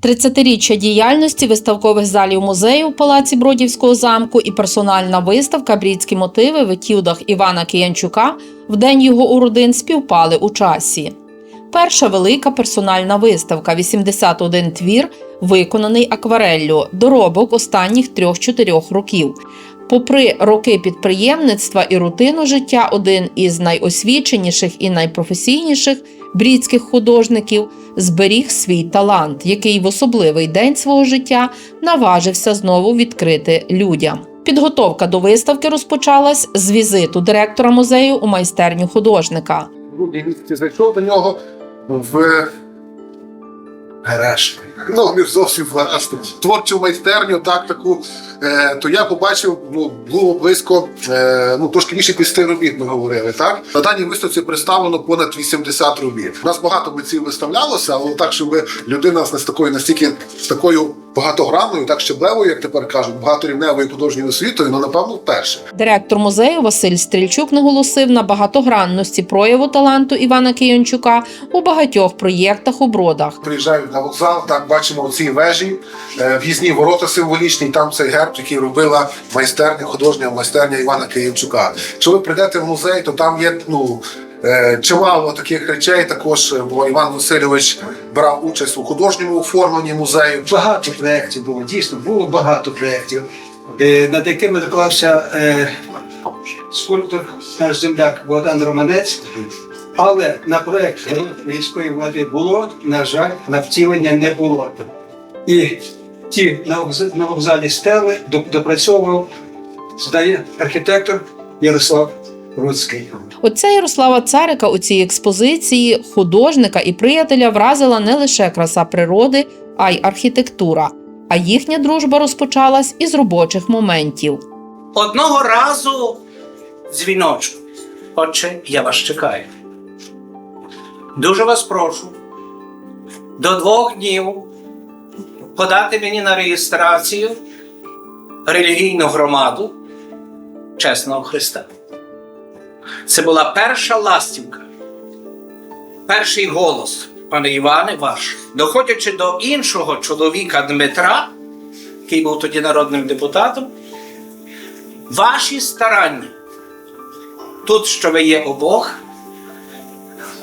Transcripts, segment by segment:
Тридцятиріччя діяльності виставкових залів музею в Палаці Бродівського замку і персональна виставка Брідські мотиви в етюдах Івана Киянчука в день його уродин співпали у часі. Перша велика персональна виставка 81 твір, виконаний аквареллю, доробок останніх трьох-чотирьох років. Попри роки підприємництва і рутину життя, один із найосвіченіших і найпрофесійніших брідських художників зберіг свій талант, який в особливий день свого життя наважився знову відкрити людям. Підготовка до виставки розпочалась з візиту директора музею у майстерню художника. зайшов до нього в гараж. Ну, не зовсім в творчу майстерню, так таку. Е, то я побачив, ну, було близько, е, ну, трошки більше 50 робіт ми говорили. Так? На даній виставці представлено понад 80 робіт. У нас багато митців виставлялося, але так, щоб людина з такою настільки з такою багатогранною, так щеблевою, як тепер кажуть, багаторівневою художньою освітою, ну, напевно, вперше. Директор музею Василь Стрільчук наголосив на багатогранності прояву таланту Івана Киянчука у багатьох проєктах у бродах. Приїжджають на вокзал, так бачимо оці вежі, е, в'їзні ворота символічні, там цей герб, який робила майстерня, художня майстерня Івана Київчука. Якщо ви прийдете в музей, то там є ну. е, Чимало таких речей також, е, бо Іван Васильович брав участь у художньому оформленні музею. Багато проєктів було, дійсно, було багато проєктів, над якими доклався скульптор, наш земляк Богдан Романець. Але на проєкт міської влади було, на жаль, на втілення не було. І ті на вокз- на вокзалі стели допрацьовував здає архітектор Ярослав Руцький. Отця Ярослава Царика у цій експозиції художника і приятеля вразила не лише краса природи, а й архітектура. А їхня дружба розпочалась із робочих моментів. Одного разу дзвіночок. Отче, я вас чекаю. Дуже вас прошу до двох днів подати мені на реєстрацію релігійну громаду чесного Христа. Це була перша ластівка, перший голос, пане Іване, ваш, доходячи до іншого чоловіка Дмитра, який був тоді народним депутатом, ваші старання. Тут, що ви є обох,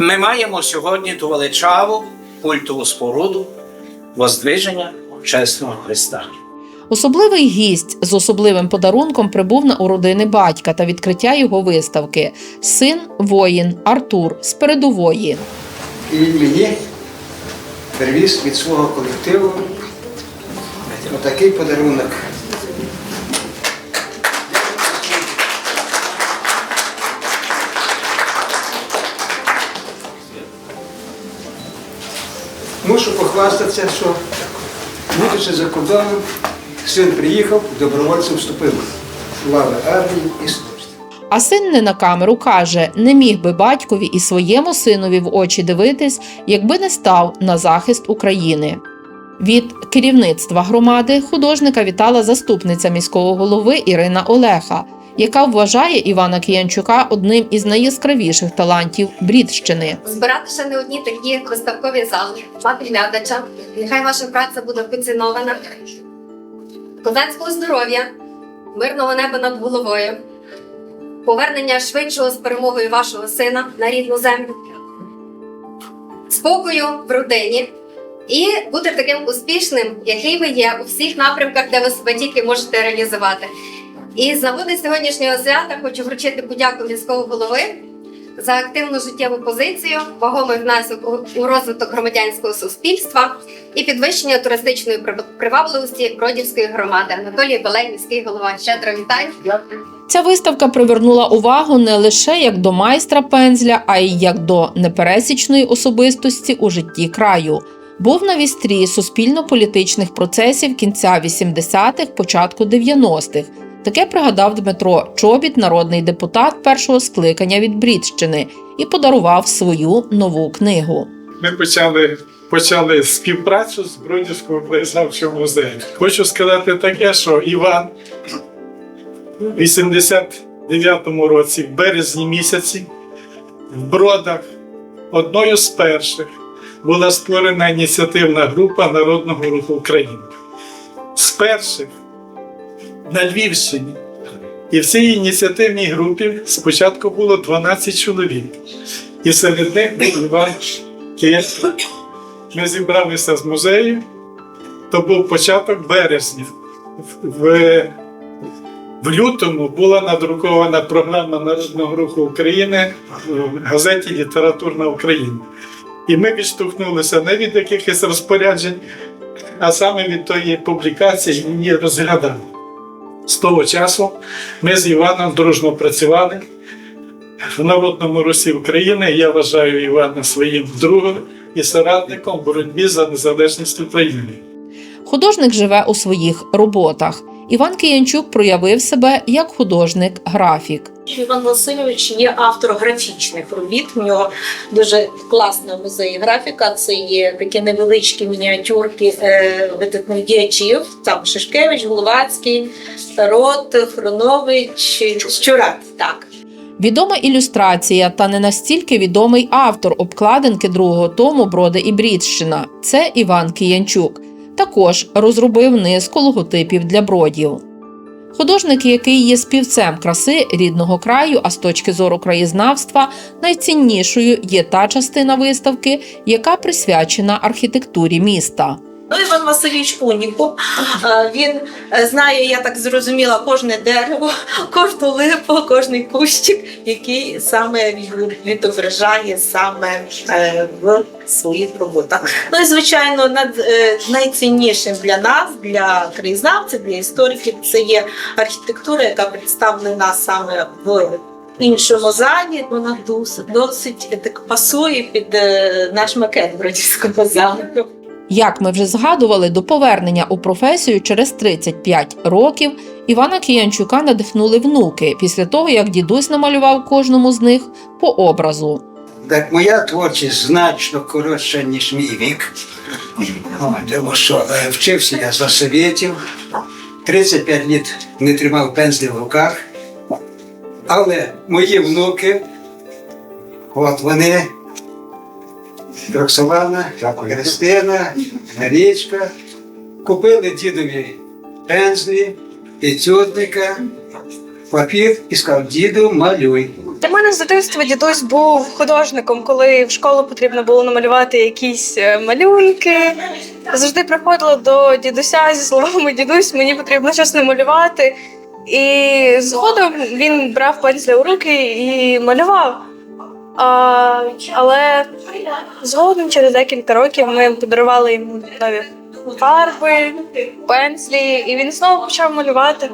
ми маємо сьогодні ту величаву культову споруду воздвиження чесного Христа. Особливий гість з особливим подарунком прибув на уродини батька та відкриття його виставки син воїн Артур з передової. І мені привіз від свого колективу отакий подарунок. Мушу похвастатися, що будучи за кордоном, син приїхав, добровольцем вступив в армії і служить. А син не на камеру каже: не міг би батькові і своєму синові в очі дивитись, якби не став на захист України. Від керівництва громади художника вітала заступниця міського голови Ірина Олеха, яка вважає Івана Киянчука одним із найяскравіших талантів Брідщини. збирати ще не одні такі виставкові зали, мати глядача. Нехай ваша праця буде поцінована. Козацького здоров'я, мирного неба над головою, повернення швидшого з перемогою вашого сина на рідну землю, спокою в родині і бути таким успішним, який ви є у всіх напрямках, де ви себе тільки можете реалізувати. І з нагоди сьогоднішнього свята хочу вручити подяку міського голови за активну життєву позицію, вагомий внесок у- у розвиток громадянського суспільства і підвищення туристичної привабливості Бродівської громади. Анатолій Белей, міський голова. Щедро вітаю. Ця виставка привернула увагу не лише як до майстра пензля, а й як до непересічної особистості у житті краю. Був на вістрі суспільно-політичних процесів кінця 80-х, початку 90-х. Таке пригадав Дмитро Чобіт, народний депутат першого скликання від Брідщини, і подарував свою нову книгу. ми почали, почали співпрацю з Бродівського краєзнавчого музею. Хочу сказати таке, що Іван у 89-му році, в березні місяці, в бродах одною з перших була створена ініціативна група Народного руху України. З перших на Львівщині. І в цій ініціативній групі спочатку було 12 чоловік. І серед них був Іван Киянчук. Ми зібралися з музею. То був початок березня. В, в лютому була надрукована програма Народного руху України в газеті Літературна Україна. І ми відштовхнулися не від якихось розпоряджень, а саме від тої публікації її розглядали. З того часу ми з Іваном дружно працювали в Народному Русі України. Я вважаю Івана своїм другом і соратником боротьбі за незалежність України. Художник живе у своїх роботах. Іван Киянчук проявив себе як художник-графік. Іван Васильович є автор графічних робіт. У нього дуже класна в музеї графіка. Це є такі невеличкі мініатюрки е, видатних діячів. Там Шишкевич, Головацький, Рот, Хронович, Щурат. Так. Відома ілюстрація та не настільки відомий автор обкладинки другого тому Броди і Брідщина це Іван Киянчук. Також розробив низку логотипів для бродів. Художник, який є співцем краси рідного краю, а з точки зору краєзнавства, найціннішою є та частина виставки, яка присвячена архітектурі міста. Ну, Іван Васильович Унікум. Е, Він е, знає, я так зрозуміла, кожне дерево, кожну липу, кожний кущик, який саме відображає саме е, в своїх роботах. Ну і звичайно, над найціннішим для нас, для краєзнавців, для істориків, це є архітектура, яка представлена саме в. Іншому залі вона досить, досить так пасує під наш макет Бродівського замку. Як ми вже згадували, до повернення у професію через 35 років Івана Киянчука надихнули внуки після того, як дідусь намалював кожному з них по образу. Так моя творчість значно коротша, ніж мій вік. Тому що е, вчився я за совєтів, 35 літ не тримав пензлі в руках. Але мої внуки, от вони, Роксолана, Христина, Марічка, купили дідові пензлі, етюдника, папір і сказав, діду, малюй. Для мене з дитинства дідусь був художником, коли в школу потрібно було намалювати якісь е, малюнки. Завжди приходила до дідуся зі словами дідусь, мені потрібно щось намалювати. І згодом він брав пензля у руки і малював. А, але згодом, через декілька років, ми подарували йому нові фарби, пензлі, і він знову почав малювати.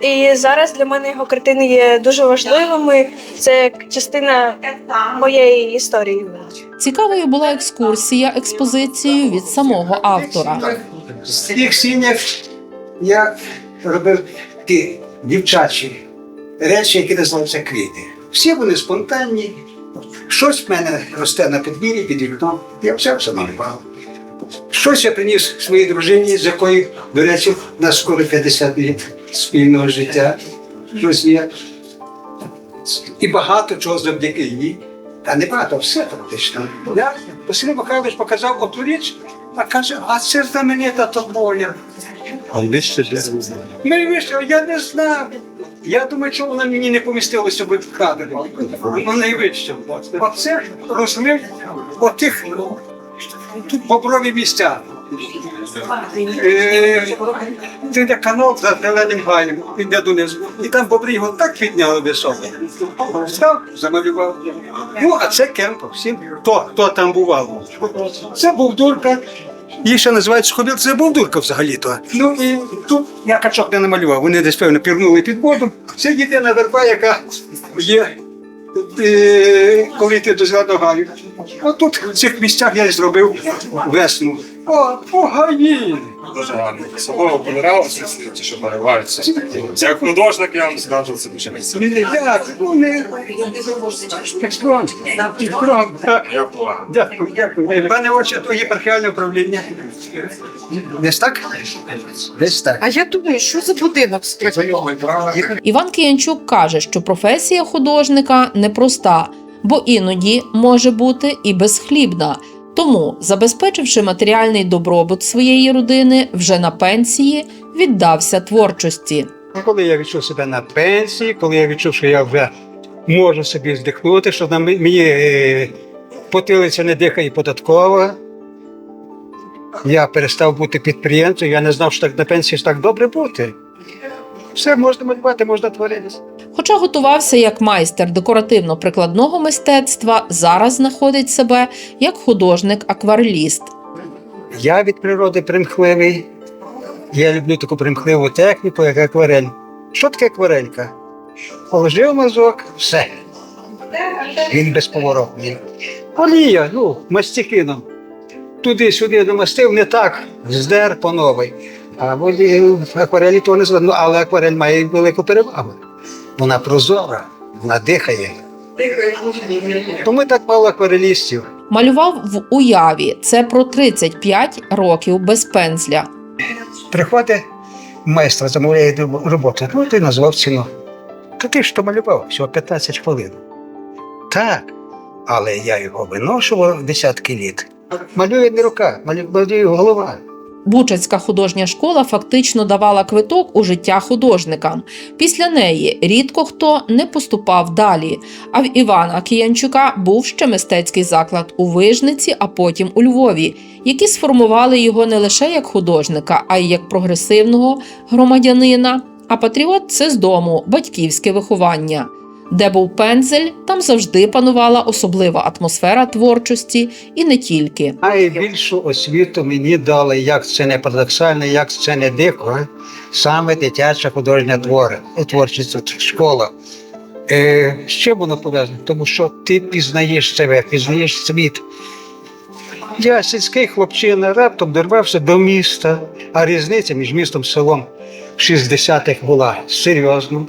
І зараз для мене його картини є дуже важливими. Це як частина моєї історії. Цікавою була екскурсія експозицією від самого автора. З тих сінях я робив ті дівчачі речі, які називаються квіти. Всі вони спонтанні. Щось в мене росте на подвір'ї під вікном. Я все все малював. Щось я приніс своїй дружині, з якою, до речі, у нас скоро 50 літ спільного життя. Щось є. І багато чого завдяки їй. Та не багато, все практично. Я, Василь Михайлович показав оту річ, а каже, а це знаменита тоболя. Найвище, я не знав. Я думаю, чому вона мені не помістилася в кадр. Вона найвища. Оце розлив отих тут боброві місця. Е, Це йде канал за зеленим гаєм, іде донизу. І там бобри його так підняли високо. Став, замалював. Ну, а це кемп. Всім, хто, хто там бував. Це був дурка. Їх ще називають сухобіл, це був дурка взагалі-то. Ну і тут я качок не намалював. Вони десь певно пірнули під воду. Це єдина верба, яка є, е, коли йти до зеленого. А тут в цих місцях я зробив весну. О, о! Дуже гарно. Особливо понравилося, ті, що пориваються. Як художник я вам скажу, це дуже місце. Як? Ну, не... Експром. Експром. Дякую, дякую. Пане отче, то єпархіальне управління. Десь так? Десь так. А я думаю, що за будинок правда? Іван Киянчук каже, що професія художника непроста, бо іноді може бути і безхлібна. Тому, забезпечивши матеріальний добробут своєї родини, вже на пенсії віддався творчості. Коли я відчув себе на пенсії, коли я відчув, що я вже можу собі здихнути, що на мені е, потилиця не дихає податкова. Я перестав бути підприємцем, я не знав, що так на пенсії так добре бути. Все можна малювати, можна творити. Хоча готувався як майстер декоративно-прикладного мистецтва, зараз знаходить себе як художник-аквареліст. Я від природи примхливий. Я люблю таку примхливу техніку, як акварель. Що таке акварелька? Положив мазок, все. Він безповоротний. Олія, ну, мастихином. Туди-сюди намастив не так, здер по новій. А в акварелі то не зла. Ну, але акварель має велику перевагу. Вона прозора, вона дихає. Тому так мало акварелістів. Малював в уяві це про 35 років без пензля. Приходить майстер, замовляє роботу. Ну, ти назвав ціну. Та ти ж то малював, всього 15 хвилин. Так, але я його виношував десятки літ. Малює не рука, малює голова. Бучацька художня школа фактично давала квиток у життя художникам. Після неї рідко хто не поступав далі. А в Івана Киянчука був ще мистецький заклад у Вижниці, а потім у Львові, які сформували його не лише як художника, а й як прогресивного громадянина. А патріот це з дому, батьківське виховання. Де був пензель, там завжди панувала особлива атмосфера творчості і не тільки. Найбільшу освіту мені дали, як це не парадоксально, як це не дико, саме дитяча художня твори, творчість школа. Е, чим воно пов'язано? Тому що ти пізнаєш себе, пізнаєш світ. Я сільський хлопчина раптом дорвався до міста, а різниця між містом і селом в 60-х була серйозно.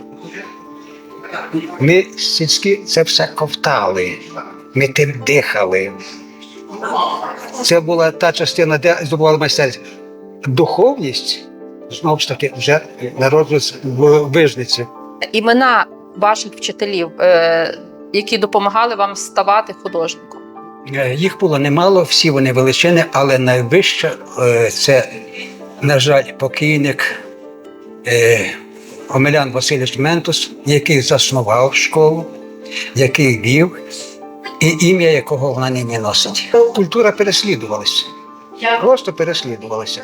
Ми сільські це все ковтали, ми тим дихали. Це була та частина, де здобувала майстерність. Духовність, знову ж таки, вже народилась в вижниці. імена ваших вчителів, е, які допомагали вам ставати художником? Е, Їх було немало, всі вони величини, але найвище це, на жаль, покійник е, Омелян Васильович Ментус, який заснував школу, який вів, і ім'я якого вона нині носить. Культура переслідувалася. Просто переслідувалася.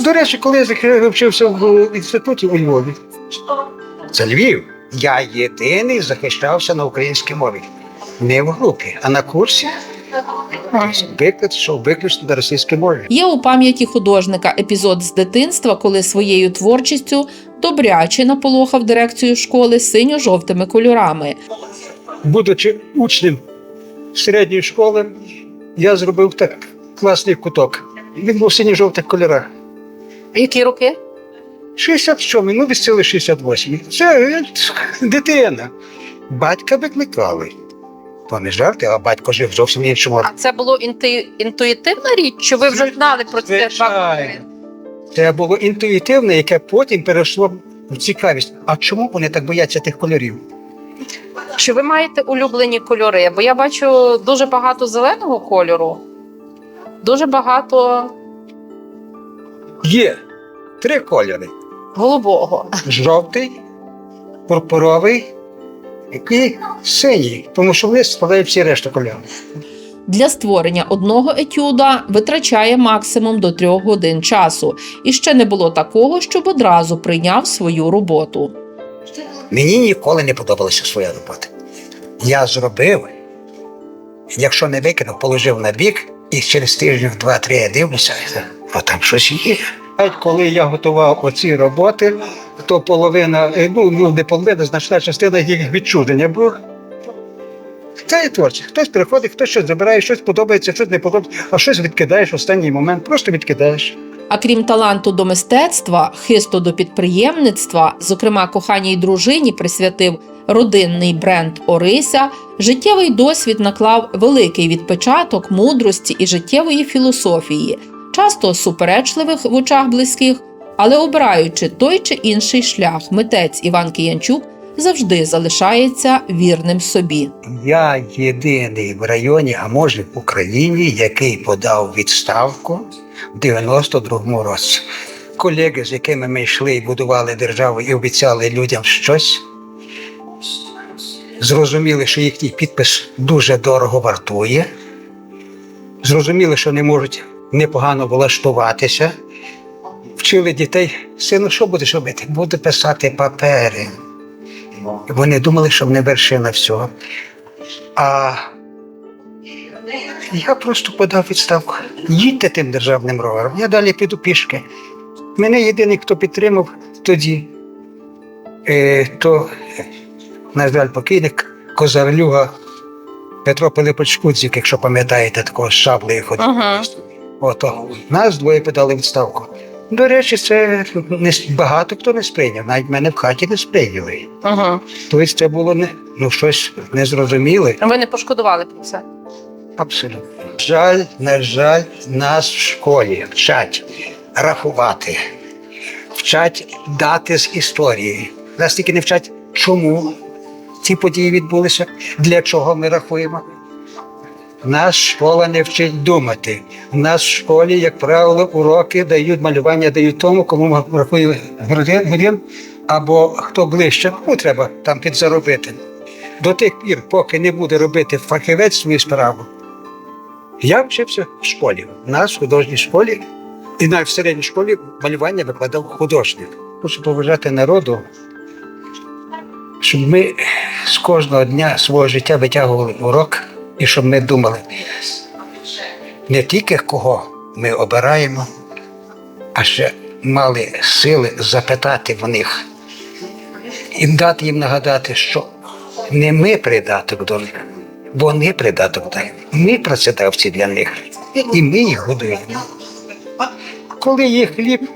До речі, коли я вчився в інституті у Львові, це Львів. Я єдиний захищався на українській мові. Не в групі, а на курсі. Виклад, що виключно на російській мові. Є у пам'яті художника епізод з дитинства, коли своєю творчістю добряче наполохав дирекцію школи синьо-жовтими кольорами. Будучи учнем середньої школи, я зробив так класний куток. Він був в синьо-жовтих кольорах. Які роки? 67, ну відсіли 68. Це е, дитина. Батька викликали. То не жарти, а батько жив зовсім в іншому. А це було інту... інтуїтивна річ? Чи ви вже знали про це? Звичайно. Це було інтуїтивне, яке потім перейшло в цікавість. А чому вони так бояться тих кольорів? Чи ви маєте улюблені кольори? Бо я бачу дуже багато зеленого кольору, дуже багато Є три кольори: голубого. жовтий, пурпуровий і синій, тому що вони складають всі решта кольорів. Для створення одного етюда витрачає максимум до трьох годин часу, і ще не було такого, щоб одразу прийняв свою роботу. Мені ніколи не подобалася своя робота. Я зробив, якщо не викинув, положив на бік, і через тиждень, два-три я дивлюся, а там щось є. Навіть коли я готував оці роботи, то половина, е, ну, ну не половина, значна частина їх відчуження була. Це і творчість. Хтось приходить, хтось щось забирає, щось подобається, щось не подобається, а щось відкидаєш в останній момент, просто відкидаєш. А крім таланту до мистецтва, хисту до підприємництва, зокрема коханій дружині, присвятив родинний бренд Орися, життєвий досвід наклав великий відпечаток мудрості і життєвої філософії, часто суперечливих в очах близьких, але обираючи той чи інший шлях, митець Іван Киянчук завжди залишається вірним собі. Я єдиний в районі, а може в Україні, який подав відставку в 92-му році. Колеги, з якими ми йшли і будували державу і обіцяли людям щось, зрозуміли, що їхній підпис дуже дорого вартує. Зрозуміли, що не можуть непогано влаштуватися. Вчили дітей, сину, що будеш робити? Буду писати папери. Вони думали, що вони вершина всього. А я просто подав відставку. Їдьте тим державним ровером, я далі піду пішки. Мене єдиний, хто підтримав тоді, е, то, на жаль, покійник Козарлюга Петро Пилипович якщо пам'ятаєте, такого шаблею ходив. Ото нас двоє подали відставку. До речі, це не багато хто не сприйняв, навіть мене в хаті не сприйняли. Угу. Тобто це було не, ну, щось незрозуміле. Ви не пошкодували про це. Абсолютно. Жаль, на жаль, нас в школі вчать рахувати, вчать дати з історії. Нас тільки не вчать, чому ці події відбулися, для чого ми рахуємо. Нас школа не вчить думати. У нас в школі, як правило, уроки дають малювання, дають тому, кому годин, годин, або хто ближче, ну треба там підзаробити. До тих пір, поки не буде робити фахівець свою справу, я вчився в школі. У нас в художній школі, і навіть в середній школі малювання викладав художник. Хочу поважати народу, щоб ми з кожного дня свого життя витягували урок, і щоб ми думали не тільки кого ми обираємо, а ще мали сили запитати в них і дати їм нагадати, що не ми придаток до них, вони придаток до них. Ми працедавці для них, і ми їх годуємо. Коли є хліб,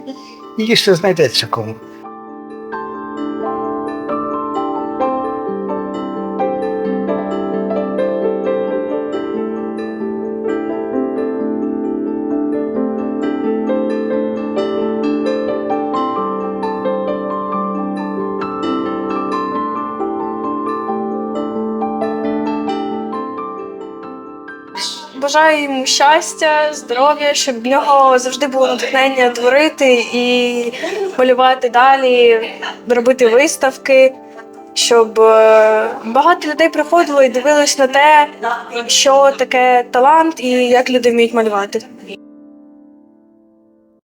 їсти знайдеться кому. Бажаю йому щастя, здоров'я, щоб в нього завжди було натхнення творити і малювати далі, робити виставки, щоб е, багато людей приходило і дивилось на те, що таке талант і як люди вміють малювати.